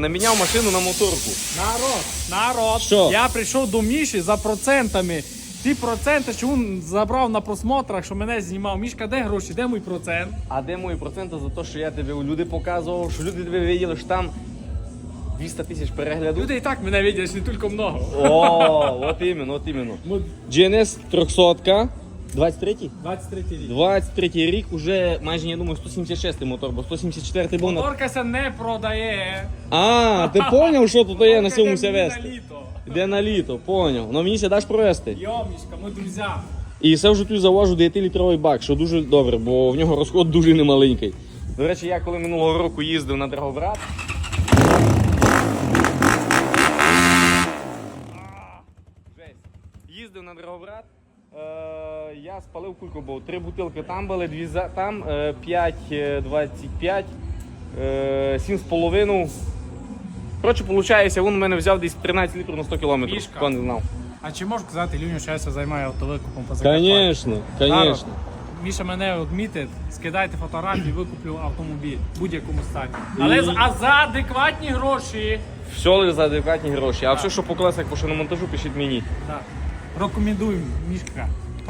Наміняв машину на моторку. Народ, народ. Що? Я прийшов до Міші за процентами. Ті проценти, що він забрав на просмотрах, що мене знімав. Мішка, де гроші? Де мій процент? А де мої проценти за те, що я тебе у люди показував, що люди тебе виділи, що там 200 тисяч переглядів. Люди і так мене видять, не тільки много. О, от іменно, от іменно. GNS 300 23-й? 23 рік. 23 рік уже майже, я думаю, 176 мотор, бо 174 був на... Моторкася не продає. А, ти поняв, що тут є на цьому Моторка вести? на літо. Йде на літо, поняв. Ну мені ся даш провести. Йо, Мішка, ми друзі. І все вже тут завожу 9-літровий бак, що дуже добре, бо в нього розход дуже немаленький. До речі, я коли минулого року їздив на Драгобрат. Їздив на Драгобрат. Е, я спалив кульку, бо три бутилки там були, дві за, там, е, 5, е, 25, е, 7,5. Коротше, виходить, він у мене взяв десь 13 літрів на 100 кілометрів. Мішка. Хто не знав. А чи можеш казати, Люню, що я займаю автовикупом по Закарпаттю? Конечно, Народ, конечно. Міша мене відмітить, скидайте фотографії, викуплю автомобіль в будь-якому стані. Але з- а за адекватні гроші. Все лише за адекватні гроші. А все, що по колесах по шиномонтажу, пишіть мені. Так. Рекомендуємо, Мішка.